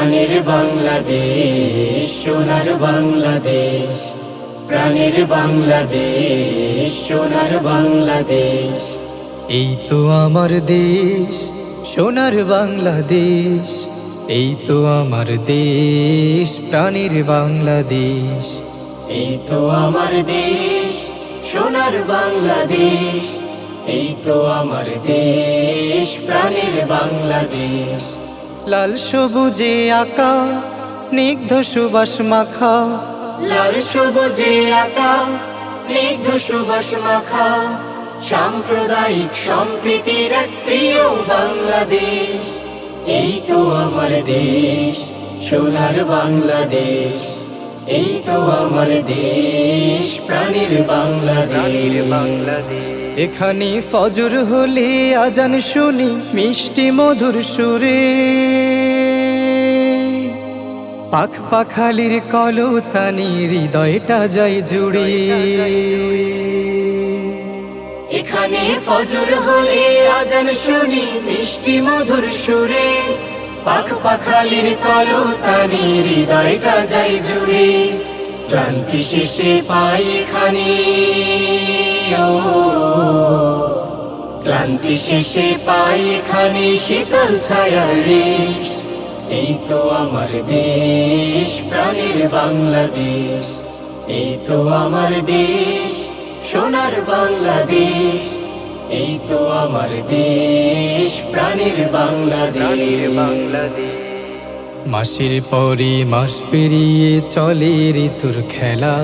প্রাণের বাংলাদেশ সোনার বাংলাদেশ। প্রাণের বাংলাদেশ সোনার বাংলাদেশ। এই তো আমার দেশ সোনার বাংলাদেশ। এই তো আমার দেশ প্রাণীর বাংলাদেশ। এই তো আমার দেশ সোনার বাংলাদেশ। এই তো আমার দেশ প্রাণের বাংলাদেশ। লাল সবুজে আকা, স্নিগ্ধ সুবাস মাখা। লাল সবুজে আকা, স্নিগ্ধ সুবাস মাখা। সাম্প্রদায়িক সম্প্রীতির এক প্রিয় বাংলাদেশ, এই তো আমার দেশ, সোনার বাংলাদেশ। এই তো আমার দেশ, প্রাণের বাংলাদেশ। এখানে ফজর হলে আজান শুনি, মিষ্টি মধুর সুরে। পাখ পাখালির কলতানি হৃদয়টা যায় জুড়ে। এখানে ফজর হলে আজান শুনি, মিষ্টি মধুর সুরে। পাখ পাখালির কলতানি হৃদয়টা যাই জুড়ে। ক্লান্তি শেষে পাই এখানে। ও, ক্লান্তি শেষে পাই এখানে শীতল ছায়ার রেশ। এই তো আমার দেশ প্রাণের বাংলাদেশ। এই তো আমার দেশ সোনার বাংলাদেশ। এই তো আমার দেশ প্রাণের বাংলাদেশ। মাসের পরে মাস পেরিয়ে চলে ঋতুর খেলা।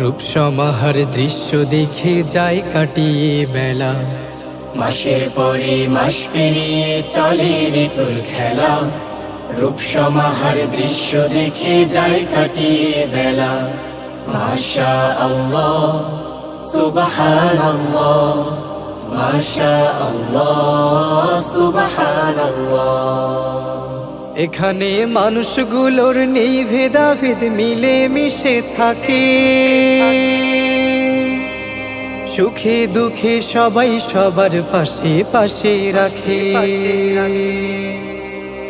রূপ সমাহার দৃশ্য দেখে যায় কাটিয়ে বেলা মাসের পরে মাস পেরিয়ে চলে ঋতুর খেলা। রূপ সমাহার দৃশ্য দেখে যায় কাটিয়ে বেলা মাশা আল্লাহ সুবহান এখানে মানুষগুলোর নেই ভেদাভেদ মিলে মিশে থাকে। সুখে দুঃখে সবাই সবার পাশে পাশে রাখে।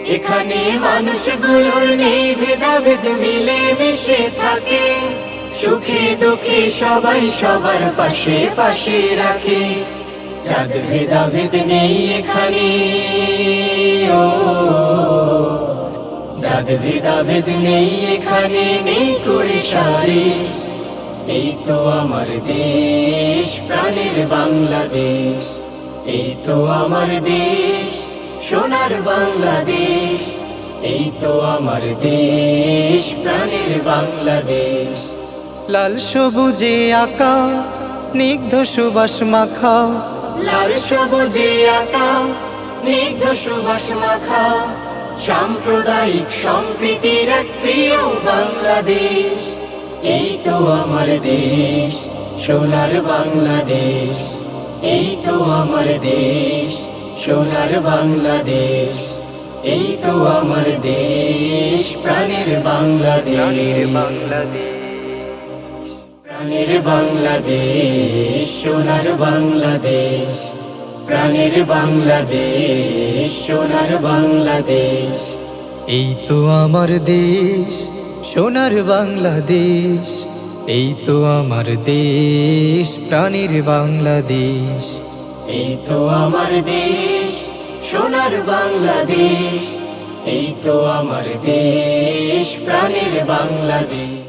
এখানে মানুষগুলোর নেই ভেদাভেদ মিলে মিশে থাকে। সুখে দুঃখে সবাই সবার পাশে পাশে রাখে। চাঁদ ভেদাভেদ নেই এখানে। ও, চাঁদ ভেদাভেদ নেই এখানে, নেই করে সারিস এই তো আমার দেশ, প্রাণের বাংলাদেশ। এই তো আমার দেশ, সোনার বাংলাদেশ। এই তো আমার দেশ, প্রাণের বাংলাদেশ। লাল সবুজে আঁকা, স্নিগ্ধ সুবাস মাখা লাল সবুজে আঁকা, স্নিগ্ধ সুবাস মাখা, সাম্প্রদায়িক সম্প্রীতির এক প্রিয় বাংলাদেশ। এই তো আমার দেশ, সোনার বাংলাদেশ। এই তো আমার দেশ, সোনার বাংলাদেশ। এই তো আমার দেশ প্রাণের বাংলাদেশ। প্রাণের বাংলাদেশ সোনার বাংলাদেশ। প্রাণের বাংলাদেশ সোনার বাংলাদেশ। এই তো আমার দেশ সোনার বাংলাদেশ। এই তো আমার দেশ প্রাণীর বাংলাদেশ। এই তো আমার দেশ সোনার বাংলাদেশ। এই তো আমার দেশ প্রাণের বাংলাদেশ।